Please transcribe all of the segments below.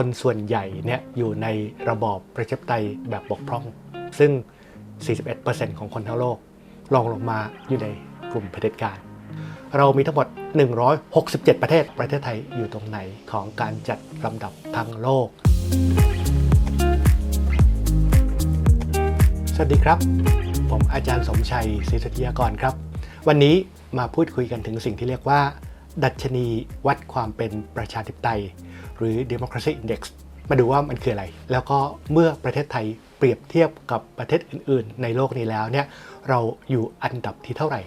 คนส่วนใหญ่เนี่ยอยู่ในระบอบประชาธิปไตยแบบบกพร่อง ซึ่ง 41%ของคนทั้งโลกรองลงมาอยู่ในกลุ่มเผด็จการ เรามีทั้งหมด 167 ประเทศ ประเทศไทยอยู่ตรงไหนของการจัดลำดับทั้งโลก สวัสดีครับ ผมอาจารย์สมชัยศรีสุทธิยากรครับ วันนี้มาพูดคุยกันถึงสิ่งที่เรียกว่า ดัชนีวัดความเป็นประชาธิปไตย หรือ Democracy Index มาดูว่ามันคืออะไร แล้วก็เมื่อประเทศไทยเปรียบเทียบกับประเทศอื่น ๆ ในโลกนี้แล้วเนี่ยเราอยู่อันดับที่เท่าไหร่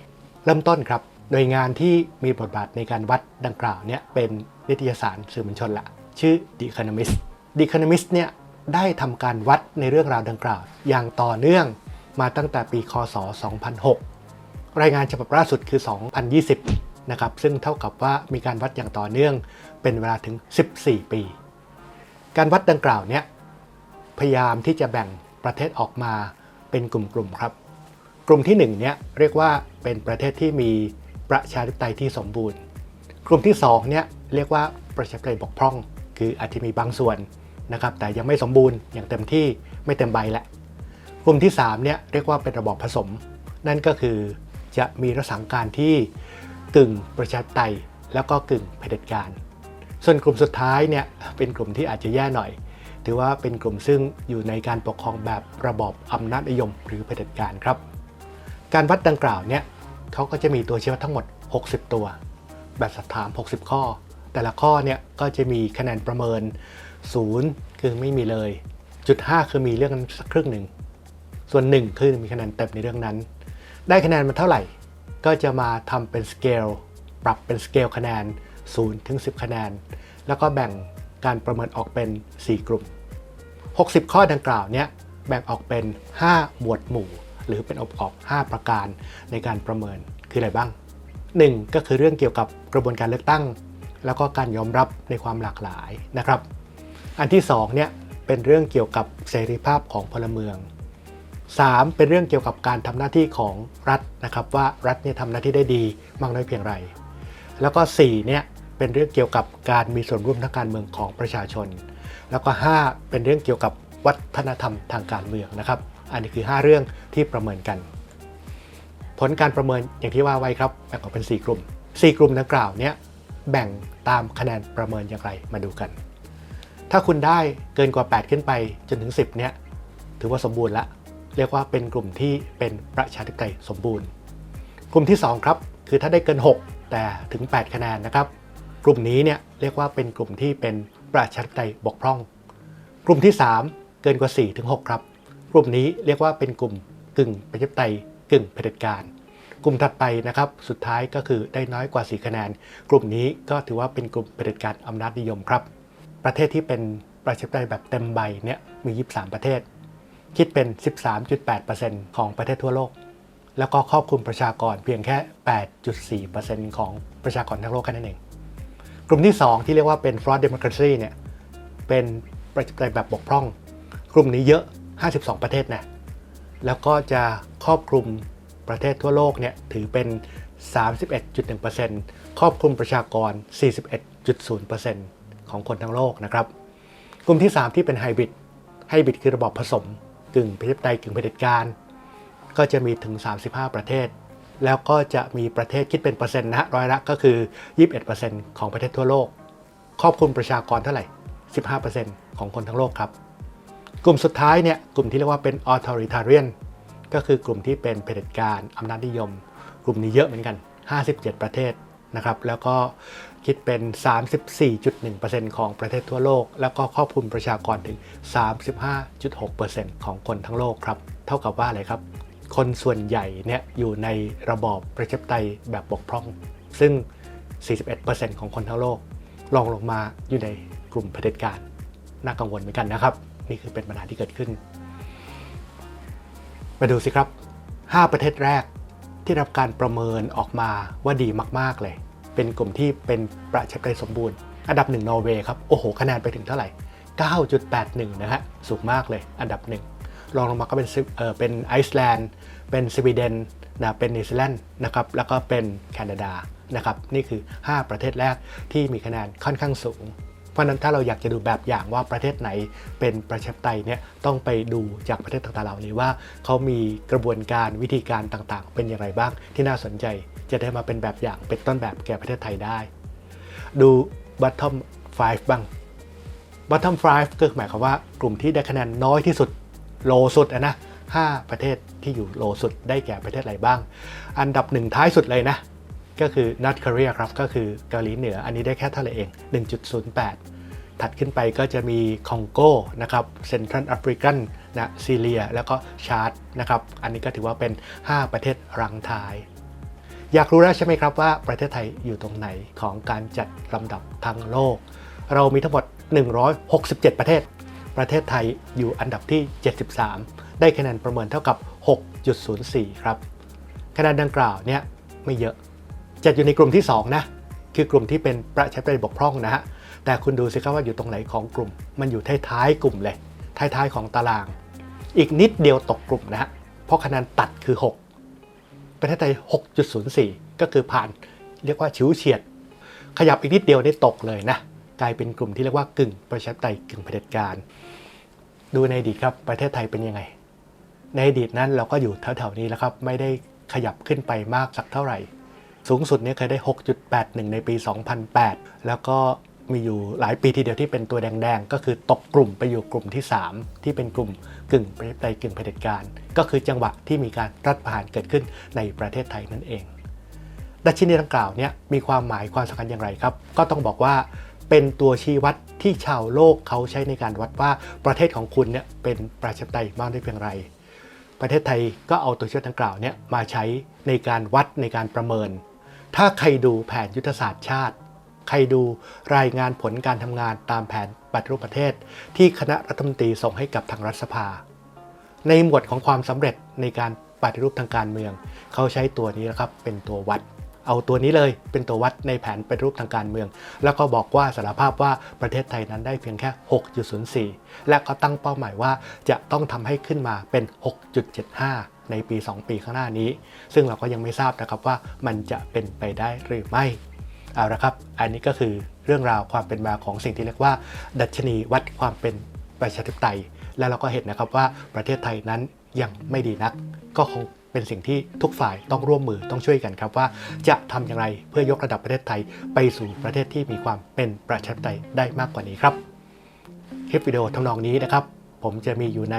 เริ่มต้นครับหน่วยงานที่มีบทบาทในการวัดดังกล่าวเนี่ยเป็นนิตยสารสื่อมวลชนละ ชื่อ The Economist The Economist เนี่ยได้ทำการวัดในเรื่องราวดังกล่าว อย่างต่อเนื่องมาตั้งแต่ปีคศ 2006 รายงานฉบับล่าสุดคือ 2020 นะครับซึ่งเท่ากับว่ามีการวัดอย่างต่อเนื่อง เป็นเวลาถึง 14 ปี การวัดดังกล่าวเนี่ยพยายามที่จะแบ่งประเทศออกมาเป็นกลุ่มๆครับ กลุ่มที่1เนี่ยเรียกว่าเป็นประเทศที่มีประชาธิปไตยที่สมบูรณ์ กลุ่มที่2เนี่ยเรียกว่าประชาธิปไตยบกพร่อง คืออาจจะมีบางส่วนนะครับ แต่ยังไม่สมบูรณ์อย่างเต็มที่ไม่เต็มใบแหละ กลุ่มที่3เนี่ยเรียกว่าเป็นระบอบผสม นั่นก็คือจะมีรักษาการที่กึ่งประชาธิปไตยแล้วก็กึ่งเผด็จการ ส่วนกลุ่มสุดท้ายเนี่ยเป็นกลุ่มที่อาจจะแย่หน่อย ถือว่าเป็นกลุ่มซึ่งอยู่ในการปกครองแบบระบอบอำนาจนิยมหรือเผด็จการครับ การวัดดังกล่าวเนี่ยเขาก็จะมีตัวชี้วัดทั้งหมด 60 ตัว แบบสัถาม 60 ข้อ แต่ละข้อเนี่ยก็จะมีคะแนนประเมิน 0 คือไม่มีเลย จุด 5 คือมีเรื่องนั้นสักครึ่งหนึ่ง ส่วน 1 คือมีคะแนนเต็มในเรื่องนั้น ได้คะแนนมาเท่าไหร่ ก็จะมาทำเป็นสเกลปรับเป็นสเกลคะแนน 0ถึง10 คะแนน แล้วก็แบ่งการประเมินออกเป็น 4 กลุ่ม 60 ข้อดังกล่าวเนี่ยแบ่งออกเป็น 5 หมวดหมู่ หรือเป็นองค์ประกอบ 5 ประการในการประเมินคืออะไรบ้าง 1. ก็คือเรื่องเกี่ยวกับกระบวนการเลือกตั้ง แล้วก็การยอมรับในความหลากหลายนะครับ อันที่2เนี่ยเป็นเรื่องเกี่ยวกับเสรีภาพของพลเมือง 3. เป็นเรื่องเกี่ยวกับการทำหน้าที่ของรัฐนะครับว่ารัฐเนี่ยทำหน้าที่ได้ดีมากน้อยเพียงไร แล้วก็4เนี่ย เป็นเรื่องเกี่ยวกับการมีส่วนร่วมทางการเมืองของประชาชน แล้วก็ 5 เป็นเรื่องเกี่ยวกับวัฒนธรรมทางการเมืองนะครับ อันนี้คือ 5 เรื่องที่ประเมินกัน ผลการประเมินอย่างที่ว่าไว้ครับแบ่งออกเป็น 4 กลุ่ม 4 กลุ่มดังกล่าวเนี่ยแบ่งตามคะแนนประเมินอย่างไรมาดูกัน ถ้าคุณได้เกินกว่า 8 ขึ้นไปจนถึง 10เนี่ยถือว่าสมบูรณ์ละเรียกว่าเป็นกลุ่มที่เป็นประชาธิปไตยสมบูรณ์ กลุ่มที่ 2 ครับ คือถ้าได้เกิน 6 แต่ถึง 8 คะแนนนะครับ กลุ่มนี้เนี่ยเรียกว่าเป็นกลุ่มที่เป็นประชาธิปไตยบกพร่อง กลุ่มที่ 3 เกินกว่า4ถึง6ครับ กลุ่มนี้เรียกว่าเป็นกลุ่มกึ่งประชาธิปไตยกึ่งเผด็จการ กลุ่มถัดไปนะครับสุดท้ายก็คือได้น้อยกว่า 4 คะแนน กลุ่มนี้ก็ถือว่าเป็นกลุ่มเผด็จการอำนาจนิยมครับ ประเทศที่เป็นประชาธิปไตยแบบเต็มใบเนี่ยมี 23 ประเทศ คิดเป็น 13.8%ของประเทศทั่วโลกแล้วก็ครอบคลุมประชากรเพียงแค่ 8.4%ของประชากรทั้งโลกแค่นั้นเอง กลุ่มที่ 2 ที่เรียกว่าเป็น fraud democracy เนี่ยเป็นประชาธิปไตยแบบบกพร่อง กลุ่มนี้เยอะ 52 ประเทศนะแล้วก็จะครอบคลุมประเทศทั่วโลกเนี่ยถือเป็น 31.1%ครอบคลุมประชากร 41.0%ของคนทั้งโลกนะครับ กลุ่มที่ 3 ที่เป็นไฮบริดไฮบริดคือระบอบผสม กึ่งประชาธิปไตยกึ่งเผด็จการ ก็จะมีถึง 35 ประเทศ แล้วก็จะมีประเทศคิดเป็นเปอร์เซ็นต์นะฮะร้อยละก็คือ 21%ของประเทศทั่วโลก ครอบคลุมประชากรเท่าไหร่ 15%ของคนทั้งโลกครับ กลุ่มสุดท้ายเนี่ยกลุ่มที่เรียกว่าเป็น authoritarian ก็คือกลุ่มที่เป็นเผด็จการอำนาจนิยม กลุ่มนี้เยอะเหมือนกัน 57 ประเทศนะครับ แล้วก็คิดเป็น 34.1%ของประเทศทั่วโลก แล้วก็ครอบคลุมประชากรถึง 35.6%ของคนทั้งโลกครับ เท่ากับว่าอะไรครับ คนส่วนใหญ่เนี่ยอยู่ในระบอบประชาธิปไตยแบบบกพร่อง ซึ่ง 41%ของคนทั้งโลกรองลงมาอยู่ในกลุ่มเผด็จการ น่ากังวลเหมือนกันนะครับ นี่คือเป็นปัญหาที่เกิดขึ้น มาดูสิครับ 5 ประเทศแรกที่รับการประเมินออกมาว่าดีมาก ๆ เลย เป็นกลุ่มที่เป็นประชาธิปไตยสมบูรณ์ อันดับหนึ่งนอร์เวย์ครับ โอ้โห คะแนนไปถึงเท่าไหร่ 9.81 นะฮะ สูงมากเลย อันดับหนึ่ง รองลงมาก็เป็นเออเป็นไอซ์แลนด์ เป็นสวีเดนนะเป็นนิวซีแลนด์นะครับแล้วก็เป็นแคนาดานะครับนี่คือ 5 ประเทศแรกที่มีคะแนนค่อนข้างสูงฝราะฉะนั้นถ้าเราอยากจะดูแบบอย่างว่าประเทศไหนเป็นประชาธิปไตยเนี่ยต้องไปดูจากประเทศต่างๆเหล่านี้ว่าเขามีกระบวนการวิธีการต่างๆ เป็นอย่างไรบ้างที่น่าสนใจ จะได้มาเป็นแบบอย่างเป็นต้นแบบแก่ประเทศไทยได้ ดู bottom 5 บ้าง bottom 5ก็หมายความว่ากลุ่มที่ได้คะแนนน้อยที่สุด โลสุดอะนะ5ประเทศที่อยู่โลสุดได้แก่ประเทศอะไรบ้าง อันดับหนึ่งท้ายสุดเลยนะ ก็คือ North Korea ครับ ก็คือเกาหลีเหนือ อันนี้ได้แค่เท่าไหร่เอง 1.08 ถัดขึ้นไปก็จะมีคองโกนะครับเซนทรัลแอฟริกันนะซีเรีย แล้วก็ชาร์ตนะครับ อันนี้ก็ถือว่าเป็น 5 ประเทศรังท้าย อยากรู้แล้วใช่ไหมครับว่าประเทศไทยอยู่ตรงไหนของการจัดลำดับทั้งโลก เรามีทั้งหมด 167 ประเทศ ประเทศไทยอยู่อันดับที่ 73 ได้คะแนนประเมินเท่ากับ 6.04 ครับ คะแนนดังกล่าวเนี่ยไม่เยอะ จัดอยู่ในกลุ่มที่ 2 นะ คือกลุ่มที่เป็นประชาธิปไตยบกพร่องนะฮะ แต่คุณดูสิครับว่าอยู่ตรงไหนของกลุ่ม มันอยู่ท้ายๆกลุ่มเลย ท้ายๆของตาราง อีกนิดเดียวตกกลุ่มนะฮะ เพราะคะแนนตัดคือ 6 ประเทศไทย 6.04 ก็คือผ่าน เรียกว่าชิวเฉียด ขยับอีกนิดเดียวได้ตกเลยนะ กลายเป็นกลุ่มที่เรียกว่ากึ่งประชาธิปไตยกึ่งเผด็จการ ดูในอดีตครับประเทศไทยเป็นยังไง ในอดีตนั้นเราก็อยู่แถวๆนี้แล้วครับไม่ได้ขยับขึ้นไปมากสักเท่าไหร่ สูงสุดเนี่ยเคยได้ 6.81 ในปี 2008 แล้วก็มีอยู่หลายปีทีเดียวที่เป็นตัวแดงๆ ก็คือตกกลุ่มไปอยู่กลุ่มที่ 3 ที่เป็นกลุ่มกึ่งประชาธิปไตยกึ่งเผด็จการ ก็คือจังหวะที่มีการรัฐประหารเกิดขึ้นในประเทศไทยนั่นเองดัชนีดังกล่าวเนี่ยมีความหมายความสำคัญอย่างไรครับ ก็ต้องบอกว่า เป็นตัวชี้วัดที่ชาวโลกเขาใช้ในการวัดว่าประเทศของคุณเนี่ยเป็นประชาธิปไตยมากได้เพียงไร ประเทศไทยก็เอาตัวชี้วัดดังกล่าวเนี่ยมาใช้ในการวัดในการประเมิน ถ้าใครดูแผนยุทธศาสตร์ชาติ ใครดูรายงานผลการทำงานตามแผนปฏิรูปประเทศ ที่คณะรัฐมนตรีส่งให้กับทางรัฐสภา ในหมวดของความสำเร็จในการปฏิรูปทางการเมือง เขาใช้ตัวนี้นะครับเป็นตัววัด เอาตัวนี้เลยเป็นตัววัดในแผนปฏิรูปทางการเมือง แล้วก็บอกว่าสารภาพว่าประเทศไทยนั้นได้เพียงแค่ 6.04 และก็ตั้งเป้าหมายว่าจะต้องทำให้ขึ้นมาเป็น 6.75 ในปี 2 ปีข้างหน้านี้ ซึ่งเราก็ยังไม่ทราบนะครับว่ามันจะเป็นไปได้หรือไม่เอาละครับ อันนี้ก็คือเรื่องราวความเป็นมาของสิ่งที่เรียกว่า ดัชนีวัดความเป็นประชาธิปไตย และเราก็เห็นนะครับว่าประเทศไทยนั้นยังไม่ดีนัก ก็คง เป็นสิ่งที่ทุกฝ่ายต้องร่วมมือต้องช่วยกันครับว่าจะทำอย่างไรเพื่อยกระดับประเทศไทย ไปสู่ประเทศที่มีความเป็นประชาธิปไตยได้มากกว่านี้ครับ คลิปวิดีโอทำนองนี้นะครับ ผมจะมีอยู่ใน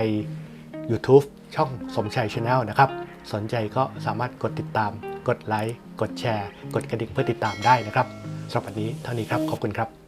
YouTube ช่องสมชัยชาแนลนะครับ สนใจก็สามารถกดติดตาม กดไลค์ กดแชร์ กดกระดิ่งเพื่อติดตามได้นะครับสำหรับวันนี้เท่านี้ครับ ขอบคุณครับ